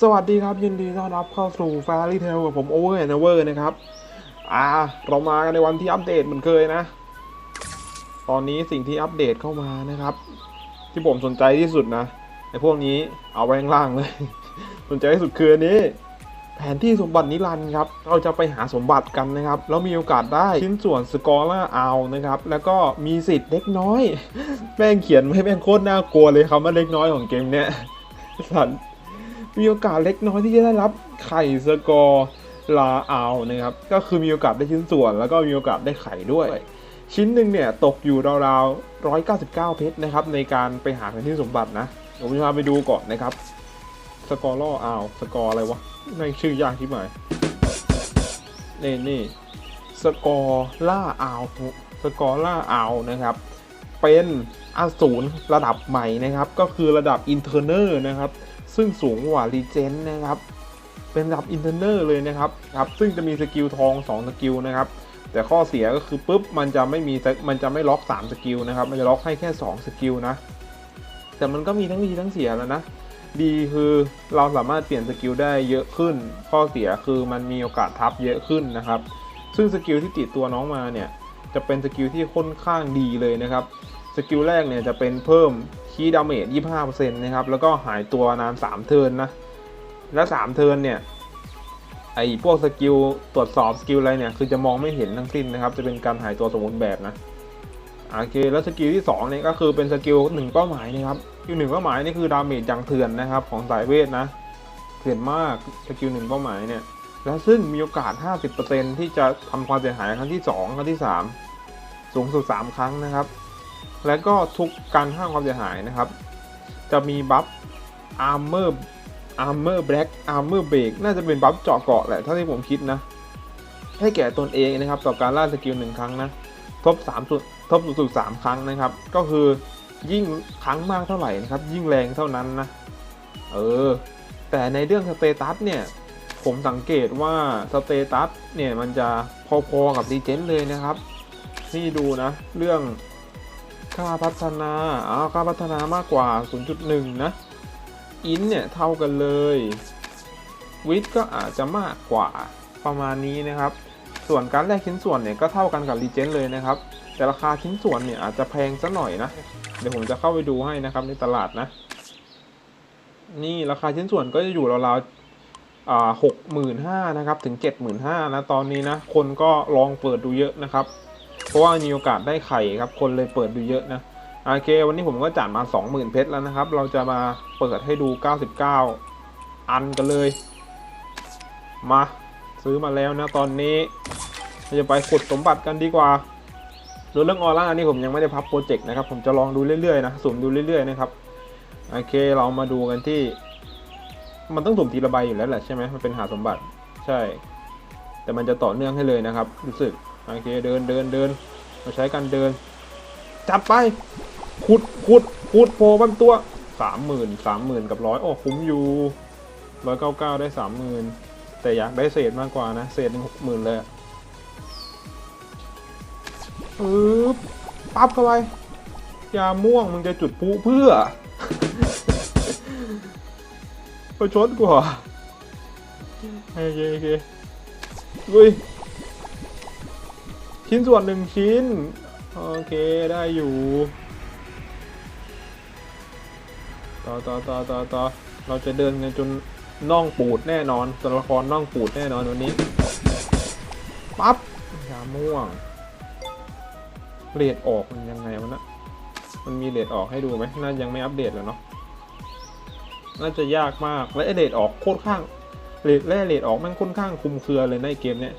สวัสดีครับยินดีต้อนรับเข้าสู่ f a i r y t a l กับผม Over and Over นะครับ อ่า เรามากันในวันที่อัปเดตเหมือนเคยนะ ตอนนี้สิ่งที่อัปเดตเข้ามานะครับ ที่ผมสนใจที่สุดนะไอ้พวกนี้เอาไว้ข้างล่างเลย สนใจที่สุดคืออันนี้ แผนที่สมบัตินิรันดร์ครับ เราจะไปหาสมบัติกันนะครับ แล้วมีโอกาสได้ชิ้นส่วนสกอร่าเอานะครับ แล้วก็มีสิทธิ์เล็กน้อย แม่งเขียนไว้แม่งโคตรน่ากลัวเลยคำว่าเล็กน้อยของเกมเนี้ยสัตว์ มีโอกาสเล็กน้อยที่จะได้รับไข่สกอร์ลาเอานะครับ ก็คือมีโอกาสได้ชิ้นส่วน แล้วก็มีโอกาสได้ไข่ด้วย ชิ้นหนึ่งเนี่ยตกอยู่ราวๆ 199 เพชรนะครับ ในการไปหาแผนที่สมบัตินะ ผมจะพาไปดูก่อนนะครับ สกอร์ล่อเอาสกอร์อะไรวะในชื่อยากที่หมายนี่นี่สกอร์ล่าเอาสกอร์ล่าเอานะครับ เป็นอสูรระดับใหม่นะครับ ก็คือระดับอินเทอร์เนอร์นะครับ ซึ่งสูงกว่ารีเจนนะครับ เป็นระดับอินเทอร์เนอร์เลยนะครับครับ ซึ่งจะมีสกิลทอง2สกิลนะครับแต่ข้อเสียก็คือปุ๊บมันจะไม่มีมันจะไม่ล็อก 3 สกิลนะครับ มันจะล็อกให้แค่ 2 สกิลนะ แต่มันก็มีทั้งดีทั้งเสียแล้วนะ ดีคือเราสามารถเปลี่ยนสกิลได้เยอะขึ้น ข้อเสียคือมันมีโอกาสทับเยอะขึ้นนะครับ ซึ่งสกิลที่ติดตัวน้องมาเนี่ยจะเป็นสกิลที่ค่อนข้างดีเลยนะครับ สกิลแรกเนี่ยจะเป็นเพิ่ม คีดาเมจ25%นะครับ แล้วก็หายตัวนาน 3 เทิร์นนะ และ 3 เทิร์นเนี่ย ไอพวกสกิลตรวจสอบสกิลอะไรเนี่ย คือจะมองไม่เห็นทั้งสิ้นนะครับ จะเป็นการหายตัวสมบูรณ์แบบนะ โอเค แล้วสกิลที่2เนี่ยก็คือเป็นสกิลหนึ่งเป้าหมายนะครับสกิลหนึ่งเป้าหมายนี่คือดาเมจอย่างเถื่อนนะครับ ของสายเวทนะ เถื่อนมากสกิลหนึ่งเป้าหมายเนี่ย และซึ่งมีโอกาส 50%ที่จะทำความเสียหายครั้งที่ 2 ครั้งที่ 3 สูงสุด 3 ครั้งนะครับ และก็ทุกการห้ามความเสียหายนะครับ จะมีบัฟ armor armor black armor break น่าจะเป็นบัฟเจาะเกาะแหละถ้าที่ผมคิดนะ ให้แก่ตนเองนะครับต่อการล่าสกิลหนึ่งครั้งนะทบ3สุดทบสุดสามครั้งนะครับ ก็คือยิ่งครั้งมากเท่าไหร่นะครับ ยิ่งแรงเท่านั้นนะเออแต่ในเรื่องสเตตัสเนี่ยผมสังเกตว่าสเตตัสเนี่ยมันจะพอๆกับรีเจนเลยนะครับ นี่ดูนะ เรื่อง ค่าพัฒนาอ้าวค่าพัฒนามากกว่า 0.1 นะอินเนี่ยเท่ากันเลยวิทก็อาจจะมากกว่าประมาณนี้นะครับ ส่วนการแลกชิ้นส่วนเนี่ยก็เท่ากันกับรีเจนเลยนะครับ แต่ราคาชิ้นส่วนเนี่ยอาจจะแพงสัหน่อยนะ เดี๋ยวผมจะเข้าไปดูให้นะครับในตลาดนะ นี่ราคาชิ้นส่วนก็จะอยู่ราวๆอ่าหกหมื่นห้านะครับ ถึงเจ็ดหมื่นห้านะตอนนี้นะ คนก็ลองเปิดดูเยอะนะครับ ราะว่ามีโอกาสได้ไข่ครับ คนเลยเปิดดูเยอะนะโอเค วันนี้ผมก็จัดมา 20,000 เพชรแล้วนะครับ เราจะมาเปิดให้ดู 99 อันกันเลย มาซื้อมาแล้วนะตอนนี้เราจะไปขุดสมบัติกันดีกว่าดูเรื่องออร่านี่ผมยังไม่ได้พับโปรเจกต์นะครับ ผมจะลองดูเรื่อยๆนะสุ่มดูเรื่อยๆนะครับโอเคเรามาดูกันที่ มันต้องสุ่มทีละใบอยู่แล้วแหละใช่ไหมมันเป็นหาสมบัติใช่ แต่มันจะต่อเนื่องให้เลยนะครับ รู้สึก โอเคเดินเดินเดินเราใช้การเดิน จับไปขุดขุดขุดโผล่บันตัวสามหมื่นสามหมื่นกับร้อยโอ้คุ้มอยู่ร้อยเก้าเก้าได้สามหมื่นแต่อยากได้เศษมากกว่านะ เศษหนึ่งหกหมื่นเลยอะปึ๊บปั๊บเข้าไปยาม่วงมึงจะจุดพุเพื่อประชดกูเหรอโอเคโอเคลุย ชิ้นส่วนหนึ่งชิ้น โอเคได้อยู่ ต่อต่อต่อต่อต่อเราจะเดินกันจนน่องปูดแน่นอนตัวละครน่องปูดแน่นอนวันนี้ปั๊บยาม่วงเรดออกมันยังไงวะนะมันมีเรดออกให้ดูไหมน่ายังไม่อัปเดตแล้วเนาะน่าจะยากมากและไอเรดออกโคตรข้างเรดแร่เรดออกแมันค่อนข้างคุมเครือเลยในเกมเนี้ย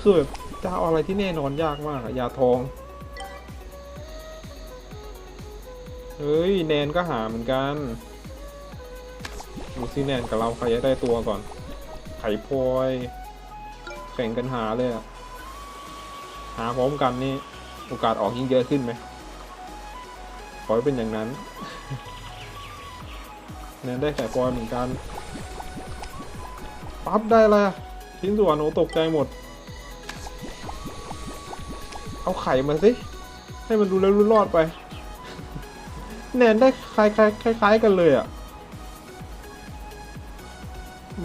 คือแบบ จะเอาอะไรที่แน่นอนยากมากอะยาทอง เฮ้ย แนนก็หาเหมือนกันดูซิแนนกับเราใครจะได้ตัวก่อน ไข่พลอยแข่งกันหาเลยอะหาพร้อมกันนี่ โอกาสออกยิ่งเยอะขึ้นไหมขอให้เป็นอย่างนั้นแนนได้ไข่พลอยเหมือนกัน ปั๊บได้อะไรอะชิ้นส่วนโอ้ตกใจหมด เอาไข่มาสิ ให้มันดูแล้วรู้รอดไป แนนได้คล้ายคล้ายคล้ายๆกันเลยอะ่ะ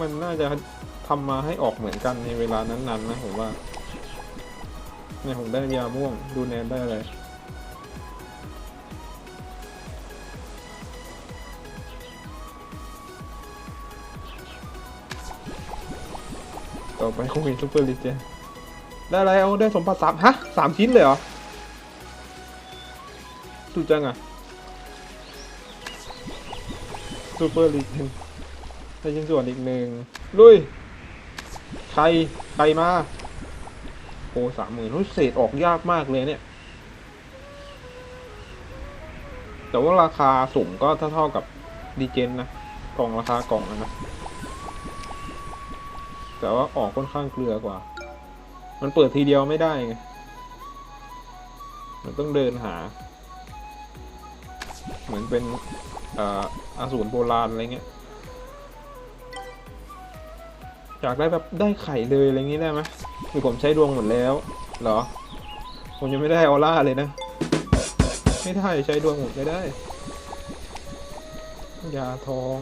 มันน่าจะทำมาให้ออกเหมือนกันในเวลานั้นๆนะผมว่าเนี่ยผมได้ยาม่วง ดูแนนได้เลยต่อไปคงเป็นซูเปอร์ลิเจน ได้อะไรเอาได้สมบัติสามฮะสามชิ้นเลยเหรอสุดจังอะซูเปอร์ลิเจนได้ชิ้นส่วนอีกหนึ่งลุยใครใครมาโอ้สามหมื่นเศษออกยากมากเลยเนี่ย แต่ว่าราคาสูงก็เท่าๆกับดีเจนนะกล่องราคากล่องนะนะแต่ว่าออกค่อนข้างเกลือกว่า มันเปิดทีเดียวไม่ได้ไง มันต้องเดินหา เหมือนเป็นอ่ออาสูรโบราณอะไรเงี้ย อยากได้แบบได้ไข่เลยอะไรเงี้ยได้ไหมหรือผมใช้ดวงหมดแล้ว เหรอ ผมยังไม่ได้ออร่าเลยนะ ไม่ได้ใช้ดวงหมดไม่ได้ ยาทอง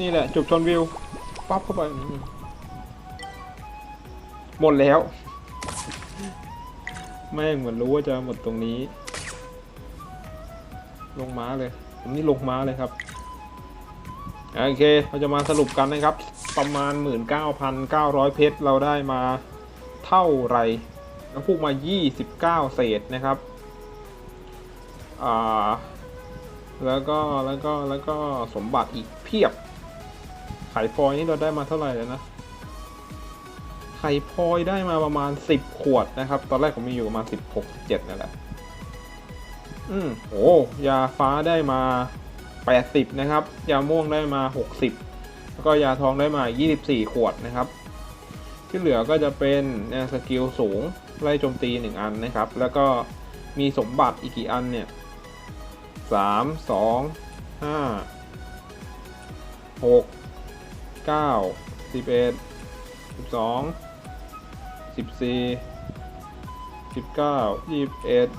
นี่แหละ จุดชนวิว ปั๊บเข้าไป หมดแล้ว แม่งเหมือนรู้ว่าจะหมดตรงนี้ ลงม้าเลย ผมนี่ลงม้าเลยครับ โอเค เราจะมาสรุปกันนะครับ ประมาณ 19,900 เพชร เราได้มาเท่าไหรแล้วพูกมา 29 เศษนะครับ อ่าแล้วก็แล้วก็แล้วก็สมบัติอีกเพียบ ไข่ฟอยนี่เราได้มาเท่าไหร่แล้วนะไข่พลอยได้มาประมาณ10ขวดนะครับ ตอนแรกผมมีอยู่ประมาณ16 17นั่นแหละอืมโอ้ยาฟ้าได้มา80นะครับ ยาม่วงได้มา60แล้วก็ยาทองได้มา24ขวดนะครับ ที่เหลือก็จะเป็นเนี่ยสกิลสูงไล่โจมตี1อันนะครับ แล้วก็มีสมบัติอีกกี่อันเนี่ย3 2 5 6 9 11 12 14 19 21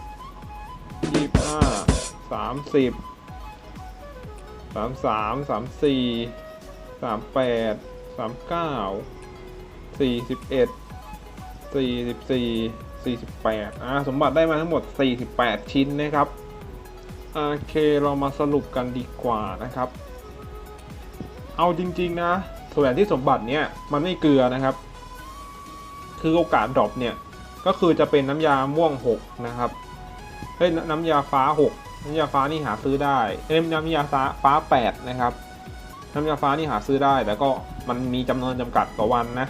25 30 33 34 38 39 41 44 48อ่าสมบัติได้มาทั้งหมด48ชิ้นนะครับโอเคเรามาสรุปกันดีกว่านะครับ เอาจริง ๆ นะ ส่วนที่สมบัติเนี่ยมันไม่เกลือนะครับ คือโอกาสดรอปเนี่ยก็คือจะเป็นน้ำยาม่วง 6 นะครับเฮ้ยน้ำยาฟ้า 6 น้ำยาฟ้านี่หาซื้อได้เอ้ยน้ำยาฟ้าฟ้า 8 นะครับ น้ำยาฟ้านี่หาซื้อได้แต่ก็มันมีจำนวนจำกัดต่อวันนะ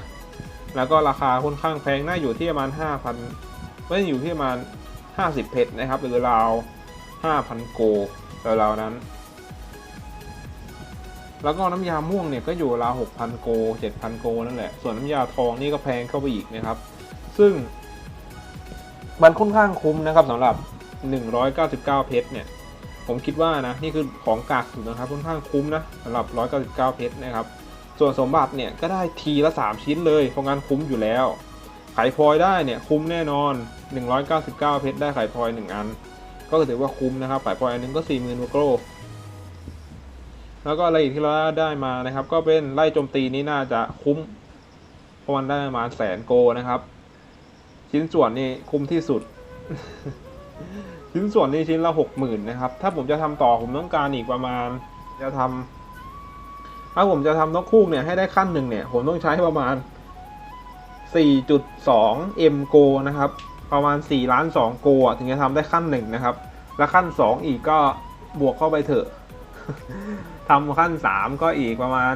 แล้วก็ราคาค่อนข้างแพงน่าอยู่ที่ประมาณ 5,000ไม่อยู่ที่ประมาณ 50 เพชรนะครับหรือราว5,000 โกราวๆนั้น แล้วก็น้ำยาม่วงเนี่ยก็อยู่ราว6,000โก7,000โกนั่นแหละ ส่วนน้ำยาทองนี่ก็แพงเข้าไปอีกนะครับ ซึ่ง มันค่อนข้างคุ้มนะครับสำหรับ 199 เพชรเนี่ย ผมคิดว่านะนี่คือของกากสุดนะครับค่อนข้างคุ้มนะสำหรับ 199 เพชรนะครับ ส่วนสมบัติเนี่ยก็ได้ทีละ 3 ชิ้นเลยเพราะงั้นคุ้มอยู่แล้ว ไขพลอยได้เนี่ยคุ้มแน่นอน 199 เพชรได้ไขพลอย1อัน ก็ถือว่าคุ้มนะครับไขพลอยอันหนึงก็40,000โก แล้วก็อะไรอีกที่เราได้มานะครับ ก็เป็นไล่โจมตีนี่น่าจะคุ้มเพราะมันได้ประมาณแสนโกนะครับ ชิ้นส่วนนี่คุ้มที่สุด ชิ้นส่วนนี่ชิ้นละหกหมื่นนะครับ ถ้าผมจะทำต่อผมต้องการอีกประมาณจะทำถ้าผมจะทำนกคู่เนี่ยให้ได้ขั้นหนึ่งเนี่ย ผมต้องใช้ประมาณ 4.2 M โกนะครับ ประมาณ4ล้าน2โกถึงจะทำได้ขั้นหนึ่งนะครับ แล้วขั้น 2 อีกก็บวกเข้าไปเถอะ ทำขั้น3ก็อีกประมาณ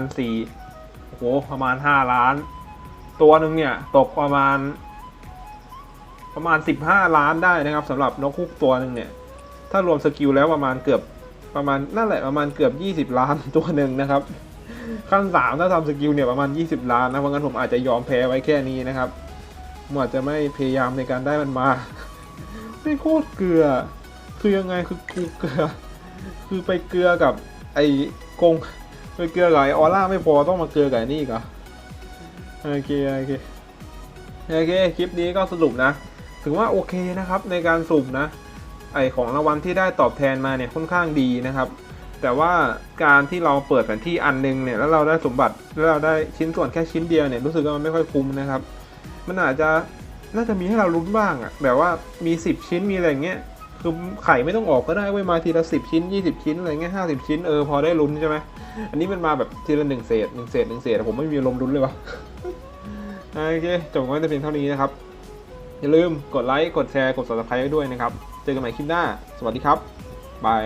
4โอ้โหประมาณ5ล้าน ตัวหนึ่งเนี่ยตกประมาณ ประมาณ15ล้านได้นะครับสำหรับนกคุกตัวหนึ่งเนี่ย ถ้ารวมสกิลแล้วประมาณเกือบประมาณนั่นแหละประมาณเกือบ20ล้านตัวหนึ่งนะครับ ขั้น3ถ้าทำสกิลเนี่ยประมาณ20ล้านนะเพราะงั้นผมอาจจะยอมแพ้ไว้แค่นี้นะครับผมอาจจะไม่พยายามในการได้มันมาไม่โคตรเกลือ คือยังไงคือกูเกลือ คือไปเกลือกับไอ กงไปเกลือกับไอ้ออร่าไม่พอต้องมาเกลือกับไอ้นี่อีกเหรอโอเคโอเคโอเคคลิปนี้ก็สรุปนะ ถือว่าโอเคนะครับในการสุ่มนะไอของรางวัลที่ได้ตอบแทนมาเนี่ยค่อนข้างดีนะครับ แต่ว่าการที่เราเปิดแผนที่อันนึงเนี่ยแล้วเราได้สมบัติแล้วเราได้ชิ้นส่วนแค่ชิ้นเดียวเนี่ยรู้สึกว่ามันไม่ค่อยคุ้มนะครับ มันอาจจะน่าจะมีให้เราลุ้นบ้างอะแบบว่ามี 10 ชิ้นมีอะไรเงี้ย คือไข่ไม่ต้องออกก็ได้เว้ยมาทีละ10ชิ้น20ชิ้นอะไรเงี้ยห้าสิบชิ้นเออพอได้ลุ้นใช่ไหมอันนี้มันมาแบบทีละหนึ่งเศษหนึ่งเศษหนึ่งเศษผมไม่มีลมลุ้นเลยวะโอเคจบกันไว้แต่เพียงเท่านี้นะครับ อย่าลืมกดไลค์กดแชร์กด subscribe ด้วยนะครับ เจอกันใหม่คลิปหน้า สวัสดีครับบาย